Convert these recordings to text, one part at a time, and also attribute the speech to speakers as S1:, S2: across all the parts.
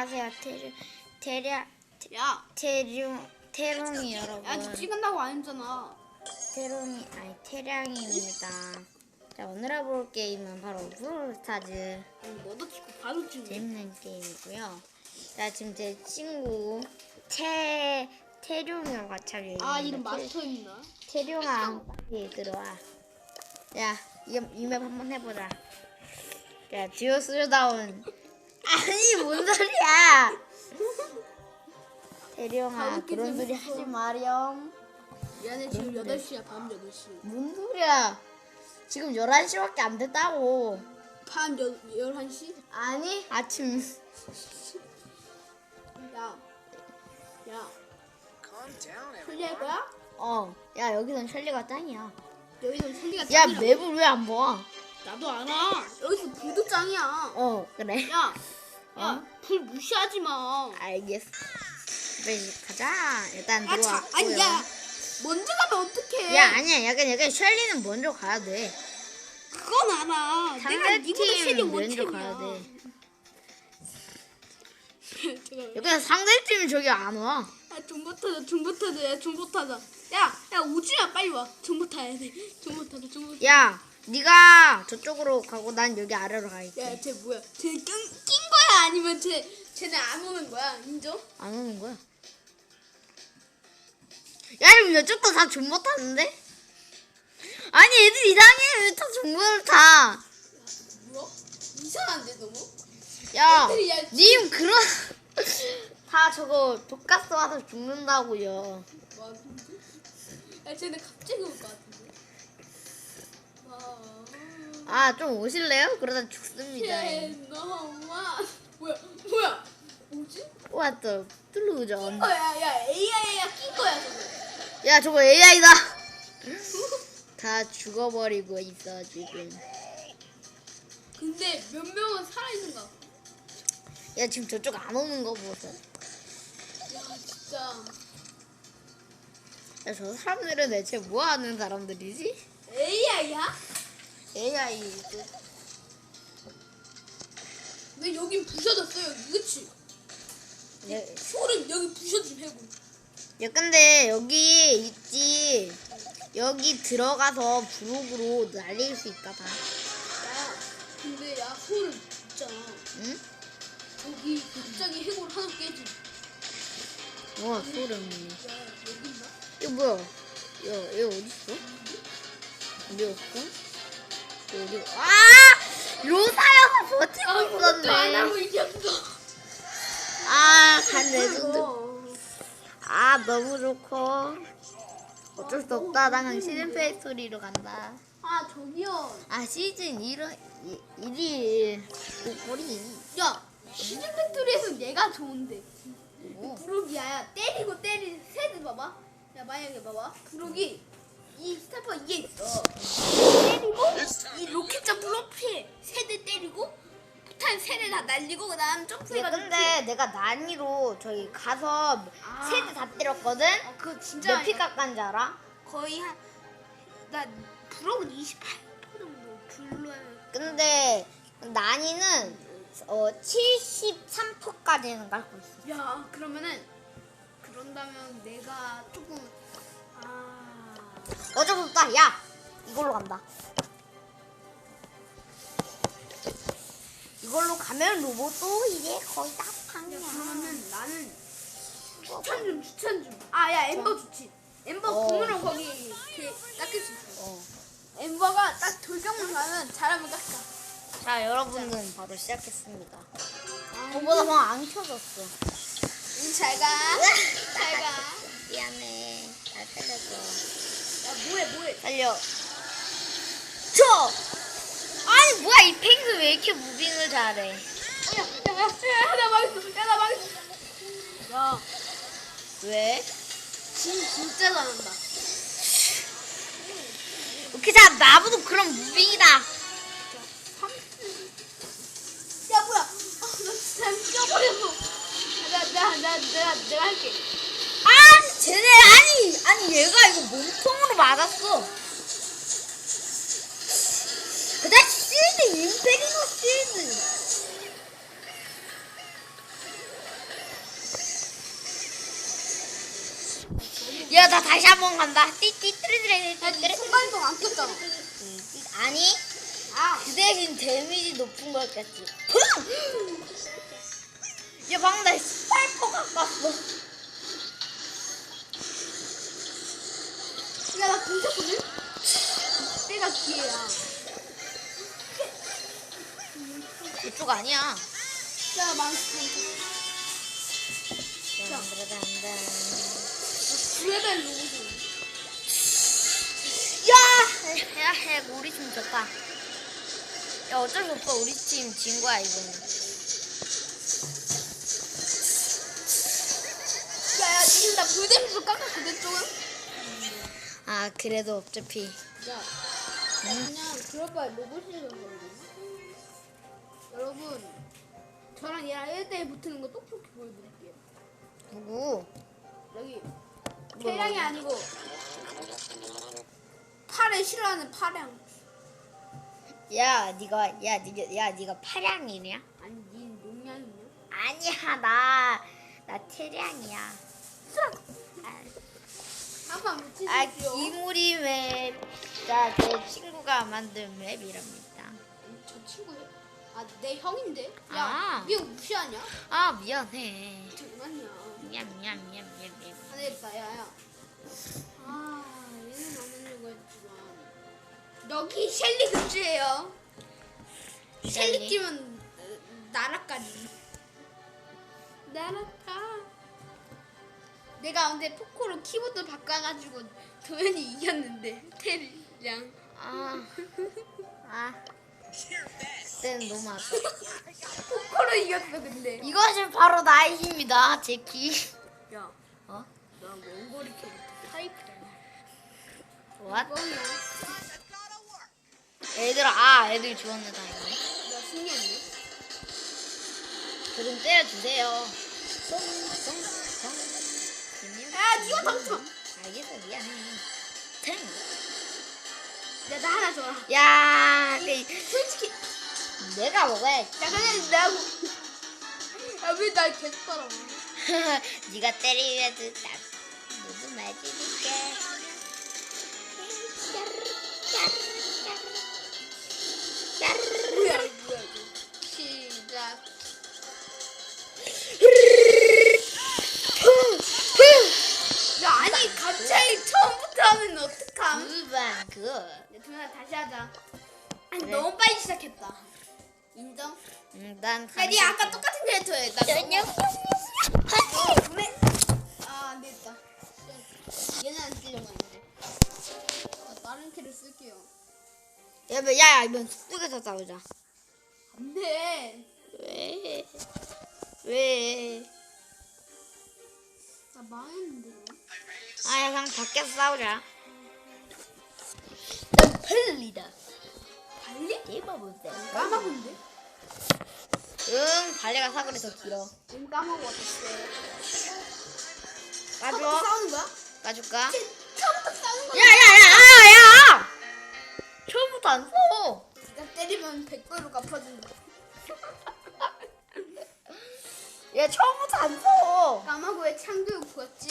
S1: 안녕하세요. 테르 테랴
S2: 야,
S1: 테룡 테롱이 여러분.
S2: 야, 너 찍은다고 안 했잖아.
S1: 테롱이 아니 테량입니다. 자 오늘 해볼 게임은 바로 브롤스타즈
S2: 응, 너도 찍고 바로 찍네.
S1: 재밌는 게임이고요. 자 지금 제 친구 테 테룡이랑 같이 있는데
S2: 아, 이름 마스터입니다.
S1: 태룡아 빨리 들어와 야 이맵 한번 해보자 야 디오스다운 아니 뭔 소리야
S2: 가볍게
S1: 그런 소리
S2: 재밌어.
S1: 하지 마렴
S2: 미안해, 지금 8시야, 밤 8시.
S1: 뭔 소리야 지금 11시밖에 안 됐다고
S2: 밤 여, 11시?
S1: 아니 아침
S2: 야, 야. 솔리할 거야?
S1: 어 야 여기선 셜리가 짱이야
S2: 여기는 솔리가
S1: 야
S2: 짱이라고.
S1: 맵을 왜 안 봐?
S2: 나도 알아. 여기서 불도 짱이야.
S1: 어 그래
S2: 야, 야,
S1: 어?
S2: 불 무시하지 마.
S1: 알겠어 가자 일단
S2: 아, 자,
S1: 들어왔고요
S2: 아니, 야. 먼저 가면 어떡해.
S1: 야 아니야 약간 약간 셜리는 먼저 가야 돼
S2: 그건 알아. 내가 니보다
S1: 상대팀 먼저
S2: 원챔이야.
S1: 가야 돼 약간 상대팀 저기 안와
S2: 야, 중보 타자, 중보 타자, 야, 중보 타자. 야, 야, 오지마, 빨리 와. 중보 타야 돼. 중보 타자, 중보 타자.
S1: 야 네가 저쪽으로 가고 난 여기 아래로 갈게
S2: 야, 쟤 뭐야? 쟤 거야? 아니면 쟤, 쟤네 안 오는 거야? 인정?
S1: 안 오는 거야 야 지금 이쪽도 다 존버 타는데 아니 애들 이상해 왜 다 존버를 타야
S2: 뭐? 이상한데, 너무?
S1: 님 그런 다 저거 독가스 와서 죽는다고요
S2: 뭐 야, 쟤네 갑자기 올 것 같은데. 아,
S1: 아 좀 오실래요? 그러다 죽습니다
S2: 쟤 너무 뭐야? 뭐야? 뭐지?
S1: 왔다 뚫루전
S2: 어, 야, 야, AI야 낀 거야, 저거.
S1: 야 저거 AI다 다 죽어버리고 있어 지금
S2: 근데 몇 명은 살아있는가?
S1: 야 지금 저쪽 안 오는 거 보소
S2: 야, 진짜.
S1: 야 저 사람들은 대체 뭐 하는 사람들이지?
S2: AI야?
S1: AI
S2: 근데 여긴 부셔졌어, 여기. 그치?
S1: 야,
S2: 소름 여기 부셔진 해고.
S1: 야 근데 여기 있지 여기 들어가서 브록으로 날릴 수 있다 다
S2: 야, 근데 야, 소름 있잖아.
S1: 응?
S2: 저기 갑자기 해골 하나 깨지.
S1: 와 소름이
S2: 야, 여기 있나?
S1: 이거 뭐야 야얘 어딨어? 어디 갔어? 얘 어디 아! 로사여서 버티고
S2: 안
S1: 있었네
S2: 이겼어.
S1: 아, 간 레전드. 아, 너무 좋고. 어쩔 수 없다. 나는 시즌 페이 소리로 간다.
S2: 아, 저기요.
S1: 아, 시즌 1은, 1위. 우리.
S2: 야, 시즌 팩토리에서 얘가 좋은데.
S1: 뭐.
S2: 부록이야. 야, 때리고 때리 세드 봐봐. 야, 만약에 봐봐. 부록이 이 스타퍼 있어. 때리고 이 로켓 점프로 피해. 세대 때리고 폭탄 세대 다 날리고 그다음
S1: 야,
S2: 점프해가지고
S1: 근데 내가 난이로 저기 가서
S2: 아.
S1: 세대 다 때렸거든?
S2: 어, 그거 진짜
S1: 몇피 깎았는지 알아?
S2: 거의 한나 부록은 28% 정도 불러야
S1: 근데 난이는 어, 73%까지는 깎고 있어.
S2: 야 그러면은 그런다면 내가 조금 아
S1: 어쩔 수 없다. 야! 이걸로 간다. 이걸로 가면 로봇도 이제 거의 다
S2: 야,
S1: 방이야.
S2: 그러면은 나는 추천 좀 추천 좀. 아 야 엠버 좋지. 엠버
S1: 어.
S2: 공으로 거기 이렇게 닦을 수 있어.
S1: 어.
S2: 엠버가 딱 돌격만 가면 잘하면 닦아.
S1: 자, 여러분은 바로 시작했습니다.
S2: 아,
S1: 그거보다 방안 켜졌어.
S2: 응, 잘 가. 잘 가.
S1: 미안해. 잘 살려줘.
S2: 야 뭐해 뭐해.
S1: 살려. 저! 아니, 뭐야, 이 펭수 왜 이렇게 무빙을 잘해?
S2: 야야야나 망했어. 야나 망했어. 야
S1: 왜?
S2: 진 진짜 잘한다.
S1: 이렇게 잘 나보고 그런 무빙이다.
S2: 야 뭐야? 아, 나 진짜 미쳐버렸어. 나 나나 나, 내가 내가 할게.
S1: 쟤네 아니 아니 얘가 이거 몸통으로 맞았어. 그다음 실드 임팩이고 씨드 야 나 다시 한 번 간다.
S2: 띠띠띠리띠리띠리. 순간이동 안 꼈잖아.
S1: 음, 아니
S2: 아.
S1: 그 대신 데미지 높은 걸 깼지. 야 방금 나 18% 가깝어.
S2: 야, 나 공쳤거든? 때가 기회야.
S1: 그쪽 아니야.
S2: 자, 망치.
S1: 짠
S2: 레벨 로봇.
S1: 야! 야, 야, 우리 팀 좋다. 야, 어쩔 수 없어. 우리 팀 진 거야, 이거는.
S2: 야, 야, 지금 나 불데미도 깎았거든, 조금?
S1: 아, 그래도 어차피.
S2: 야, 그냥 바에 로봇이라고 그러거든. 여러분, 저랑 얘랑 1대1 붙는 거 똑똑히 보여드릴게요.
S1: 누구?
S2: 여기, 태양이 아니고, 팔을 싫어하는 파량.
S1: 야, 네가 야, 네가 야, 네가 파량이냐?
S2: 아니, 니 용량이냐?
S1: 아니야, 나나 태량이야. 아,
S2: 한번
S1: 아,
S2: 붙이십시오.
S1: 기무리 맵. 자, 제 친구가 만든 맵이랍니다.
S2: 음, 저 친구요? 아, 내 형인데? 야,
S1: 아.
S2: 니형 무시하냐?
S1: 아, 미안해.
S2: 장난이야.
S1: 미안, 미안, 미안, 미안, 미안.
S2: 안 되겠다, 야, 야. 아, 얘는 안 하려고 했지만. 여기 셸리 굿즈예요. 셸리
S1: 셸리?
S2: 끼면 어, 나라까지. 나라까. 내가 근데 포코로 키보드 바꿔가지고 도현이 이겼는데 테리랑
S1: 아, 아. 그때는 너무 아까.
S2: 포코로 이겼어 근데.
S1: 이것이 바로 나의 힘이다, 제키.
S2: 야,
S1: 어?
S2: 나 몽골이 캐릭터 타이프잖아.
S1: What? 애들아, 아, 애들이 좋았네, 다행이네.
S2: 나 신기했네.
S1: 그럼 때려주세요. 송, 송, 송.
S2: 야, 니가 당치 마.
S1: 알겠어, 미안해. 탱.
S2: 야, 나 하나 줘라.
S1: 야, 그,
S2: 솔직히.
S1: 내가 먹어야
S2: 야, 그냥 내가. 야, 왜 날 계속 따라와?
S1: 네가 때리면 딱 너도 맞을게.
S2: 뭐야, 이거
S1: 두번 그.
S2: 야, 동현아, 다시 하자. 아니,
S1: 그래.
S2: 너무 빨리 시작했다. 인정?
S1: 음, 난.
S2: 야, 니 아까 똑같은 캐릭터. 너무- 그래. 아, 안 되겠다. 얘는 안 쓰려고 했는데. 나 다른 캐릭 쓸게요.
S1: 야, 뭐, 야, 이번 숲속에서 싸우자.
S2: 안 돼.
S1: 왜? 왜?
S2: 나 망했는데. 너.
S1: 아, 야, 그냥 밖에서 싸우자.
S2: 난 펠리다. 발리?
S1: 대박인데.
S2: 까먹은데?
S1: 응, 발레가 사거리 더 길어.
S2: 지금 까먹었어.
S1: 까줘.
S2: 처음부터 싸우는 거야?
S1: 까줄까?
S2: 처음부터 싸우는
S1: 야,
S2: 거야?
S1: 야, 야, 야, 야! 처음부터 안 써.
S2: 네가 때리면 100배로 갚아준다.
S1: 야, 처음부터
S2: 안왜 창조육 부었지?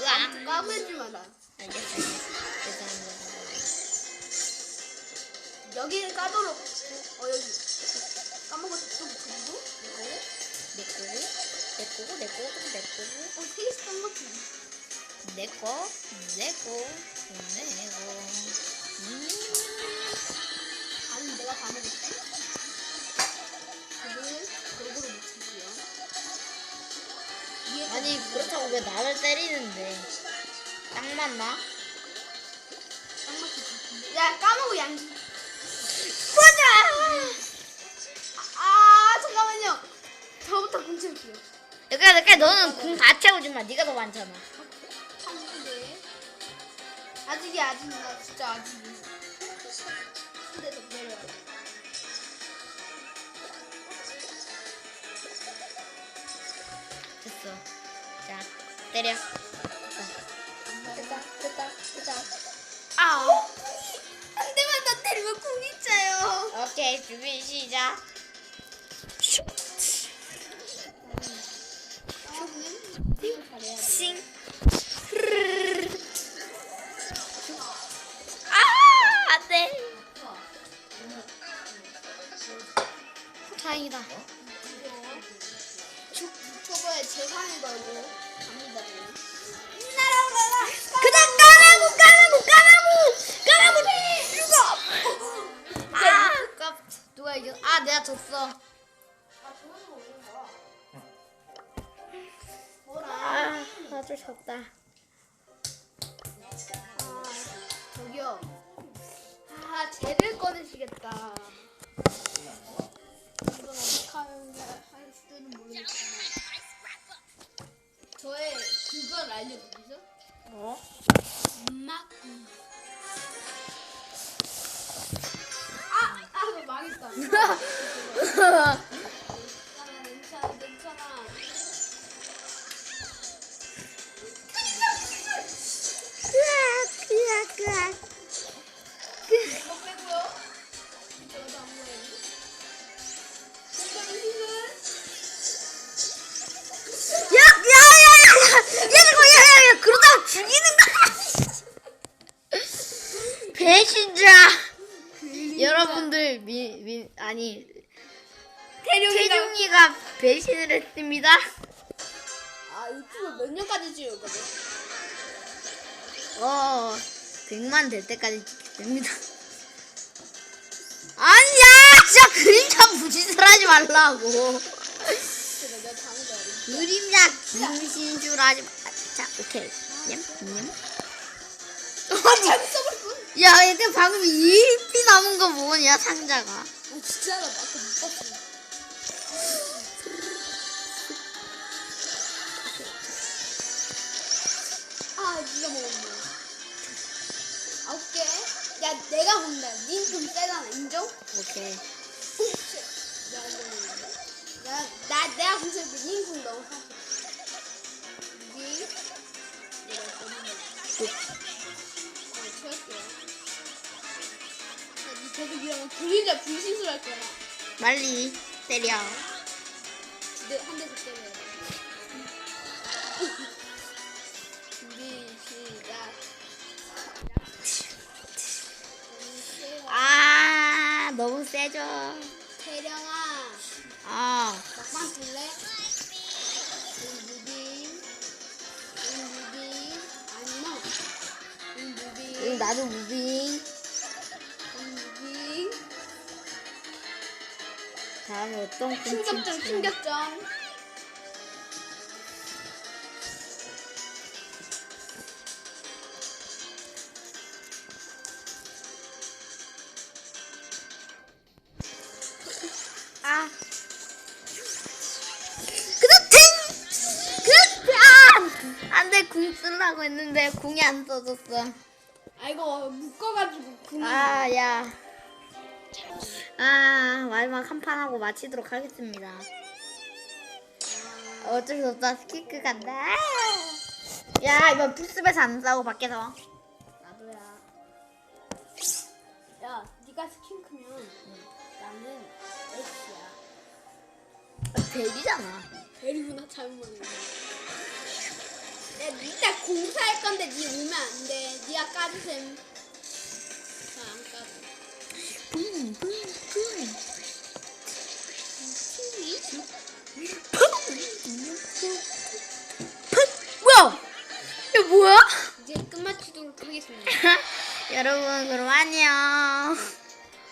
S1: 으악.
S2: 까불지 마라.
S1: 알겠어,
S2: 여기는 까도록. 어 여기. 까마고 또 붙이고.
S1: 내 거고, 내 거고, 내 거고, 내 거고,
S2: 어 세개 싼 것같은
S1: 내 거, 내 거, 내 거. 음.
S2: 아니 내가 다 먹었지. 그를 골고루 묻히고요.
S1: 아니, 그렇다고 왜 나를 때리는데? 딱 맞나?
S2: 딱 같은데. 야 까마고 양지.
S1: 보자!
S2: 아 잠깐만요. 저부터 공칠게요.
S1: 그러니까, 그러니까 너는 공 다 채우지 마. 네가 더 많잖아.
S2: 한데 아직이야 아직 나 진짜 아직. 근데 더 내려.
S1: 됐어. 자, 때려.
S2: 준비 시작. 싱.
S1: 아,
S2: 안 돼. 다행이다.
S1: 유튜버의
S2: 재산이다, 이거. 갑니다,
S1: 그냥 가! 이겼? 아, 내가 졌어.
S2: 아, 뭐.
S1: 아, 수 없다.
S2: 아, 저기요. 아, 쟤를 꺼내시겠다.
S1: 배신을 했습니다.
S2: 아 유튜브 몇 년까지 찍을거든?
S1: 어, 100만 될 때까지 찍겠습니다. 아니야, 진짜 그림자 무짓을 하지 말라고. 그림자 김신줄 하지 마. 자, 오케이. 냠, 냠.
S2: 아.
S1: 야, 얘들 방금 2피 남은 거 뭐냐, 상자가.
S2: 아 진짜 나 아까 못 봤어. 야 내가 본다. 닌좀 세잖아. 인정?
S1: 오케이.
S2: 나, 나 내가 때 닌좀 너무 사실. 계속 이러면 그림자 불신술 할 거야.
S1: 빨리 때려.
S2: 네, 한 대씩 때려
S1: 세죠.
S2: 태령아,
S1: 아,
S2: 막방 줄래? 응, 무빙. 응, 무빙. 아니면, 응, 무빙.
S1: 응, 나도 무빙.
S2: 응, 무빙.
S1: 다음에 어떤 콘텐츠?
S2: 충격전.
S1: 안 돼, 궁 쓰려고 했는데 궁이 안 써졌어.
S2: 아, 이거 묶어가지고 궁이.
S1: 아, 야. 아, 마지막 한 판 하고 마치도록 하겠습니다. 어쩔 수 없다. 스키크 간다. 야, 이번 풀숲에서 안 싸우고 밖에서.
S2: 나도야. 야, 네가 스킨 크면 나는 S야.
S1: 아, 데뷔잖아.
S2: 데리구나 잘못. 내가 이따 공사할 건데 니 오면 안 돼. 니가 까주셈. 나안 까줘.
S1: 뿡, 뿡, 뿡. 뭐야? 이게 뭐야?
S2: 이제 끝마치도록 하겠습니다.
S1: 여러분 그럼 안녕.